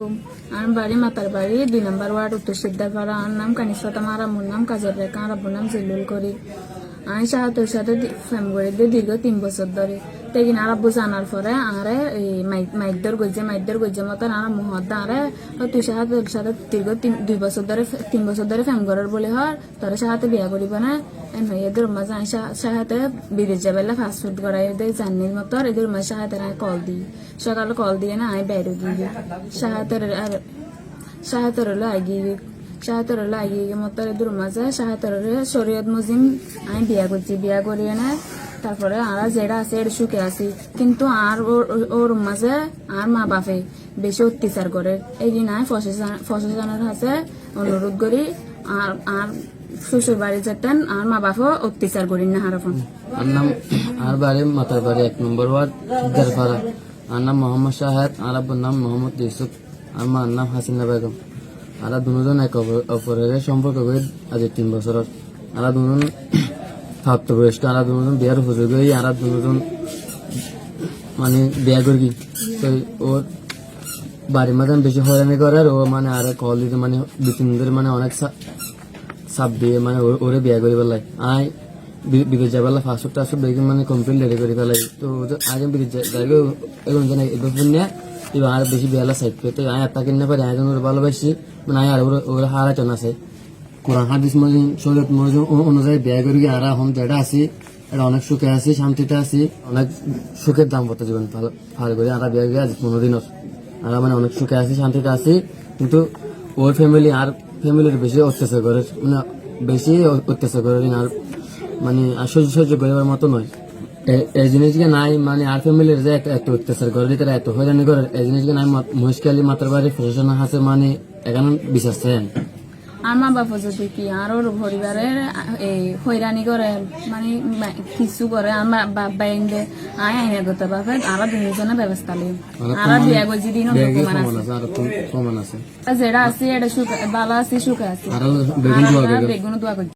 আমার বাড়ি মাতার বাড়ি, দুই নম্বর ওয়ার্ড উত্তর সিদ্ধারপাড়া আমার নাম কানিসফাতা মারা মোর নাম কাজের রেখা, আর আব্বুর নাম জিল্লুল করি আমি সাহায্যের সাথে ফ্যাম করে দিয়ে দীর্ঘ তিন বছর ধরে। তেগিন আর আব্বু জানার পরে আরে এই মাইদ্যর গইছে মাইদ্যর গইছে মতন আর মুহদ্দ আরে তুই সাহায্যের সাথে দীর্ঘ তিন দুই বছর ধরে তিন বছর ধরে ফ্যাম করার বলে হর তোরা সাহায্যে বিয়া করিব না। এন এদের মাঝে আমি সাহায্যে বিদেশ যাবেলা ফাস্ট ফুড করাই এদের জানির মতো, আর এদের মাঝে আমি কল দিই। সকালে কল দিয়ে না আমি বাইরে গিয়ে সাহায্যের আর সাহায্যের হলো আগিয়ে সাহায্যের হলো আগিয়ে মতো এদের মাঝে সাহায্যের শরীয়ত মুজিম আমি বিয়া করছি, বিয়া করিয়ে না, তারপরে আর যেটা আছে এটা সুখে আছি। কিন্তু আর ওর- মাঝে আর মা বাপে বেশি অত্যাচার করে। এই দিন আমি ফসলের হাতে অনুরোধ করি, আর আর শ্বশুর বাড়ি যেতেন, আর মা বাপও অত্যাচার করি না আর নাম আর বাড়ি মাতার বাড়ি এক নম্বর ওয়ার্ড আর নাম মোহাম্মদ শাহেদ, আর নাম মোহাম্মদ ইউসুফ, আর মার নাম হাসিনা বেগম। আর দুজন এক অপর- অপরের সম্পর্ক করে আজ তিন বছরের আর দুজন প্রাপ্তবয়স্ক আর দুজন বিয়ার সুযোগ হয়ে আর দুজন মানে বিয়া করি তো ওর বাড়ির মাঝে বেশি হয়রানি করে আর ও মানে আর কল দিতে মানে দু তিন দিন মানে অনেক সাপ দিয়ে মানে ওর- বিয়া করি পেলাই আই বিদেশ যাবার ফাস্ট টাস্ট দেখি মানে কমপ্লিট রেডি করে পেলাই তো আজ বিদেশ যাই এখন জানি এবার এবার আর বেশি বেলা সাইড করে। তো আমি একটা কিনে পারি আয়োজন ওর ভালোবাসি। মানে আমি আর ওর ওর হারাচন আছে। কোরআন, হাদিস মজিন শরীয়ত মজিন অনুযায়ী বিয়া করি আর এখন যেটা আছি। এটা অনেক সুখে আছি, শান্তিতে আছি। অনেক সুখের দাম দাম্পত্য জীবন ভালো করে। আর বিয়া করি আজ পনেরো দিন আর মানে অনেক সুখে আছি, শান্তিতে আছি। কিন্তু ওর ফ্যামিলি আর ফ্যামিলির বেশি অত্যাচার করে। মানে বেশি অত্যাচার করে আর মানে আর সহ্য সহ্য করিবার মতো নয়। এই জিনিসকে নাই মানে আর ফ্যামিলির যে এত- অত্যাচার করে তারা এত হয়রানি করে এই জিনিসকে নাই মহিষকালী মাতার বাড়ি প্রশাসন আছে মানে এখানে বিশ্বাস চাই। বাবা যদি কি আর পরিবারের এই হয়রানি করে মানে কিছু করে আমার বাপ বাইন্দে আই আইনে করতে পারবে আর দুজনে ব্যবস্থা আর বিয়া করছি দিন আছে। যেটা আছে এটা সুখ ভালো আছে সুখে আছে। বেগুন দোয়া